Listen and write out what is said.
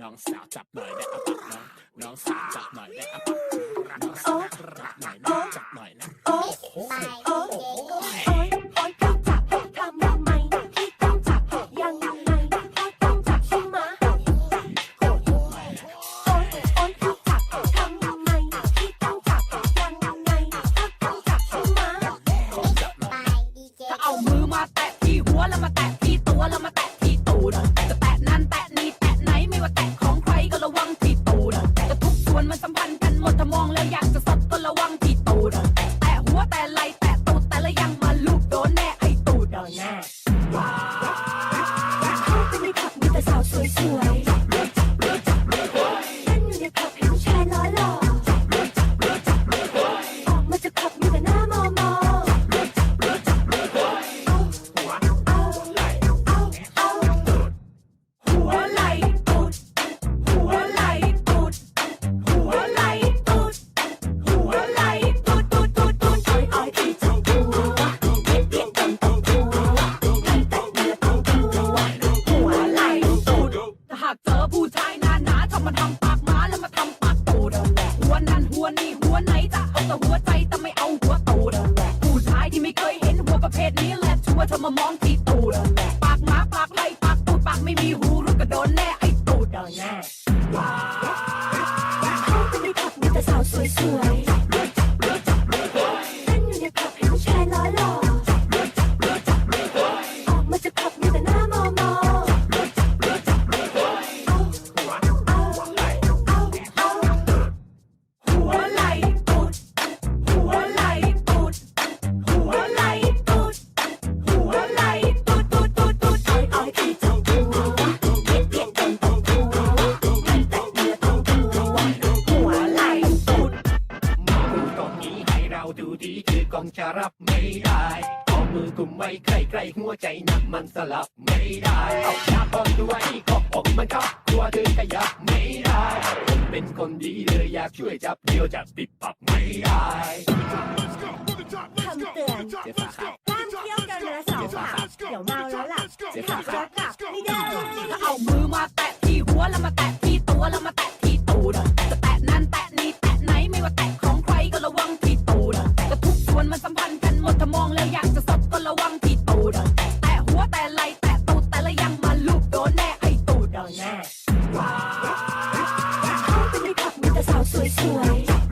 น้องสาวจับหน่อยได้อะปะน้องน้องสาวจับหน่อยได้อะปะน้องสาวจับหน่อยนะจับหน่อยนะโอ้โห นมันกันหมดถ้ามองแล้วอยากจะสดก็ระวังที่ตูดแต่หัวแต่ไหลแต่ตูดแต่ละยังมาลูบโดนแน่ไอ้ตูดโดนแน่เขาเป็นในผับมีแต่สาวสวยๆ ใจแต่ไม่เอาหัวตูดผู้ชายที่ไม่เคยเห็นหัวประเภทนี้แหละชัวเธอมามองที่ตูดปากหมาปากไหลปากตูดปากไม่มีหูรู้ก็โดนแน่ไอ้ตูดโดนแน่เขาเป็นในผับมีแต่สาวสวยๆ รับไม่ได้เอามือกุมไว้ใกล้ใกล้ๆหัวใจนักมันสลับไม่ได้เอาหน้าป้องด้วยก็อกมันครับกลัวเดินขยับไม่ได้ผมเป็นคนดีเลยอยากช่วยจับเดียวจับติดปักไม่ได้คำเตือนเจ๊ฟ้าครับห้ามเที่ยวกันนะสาวค่ะเดี๋ยวเมาแล้วล่ะเจ๊ฟ้าครถกลับไม่ได้ถ้าเอามือมาแตะที่หัวแล้วมาแตะ light.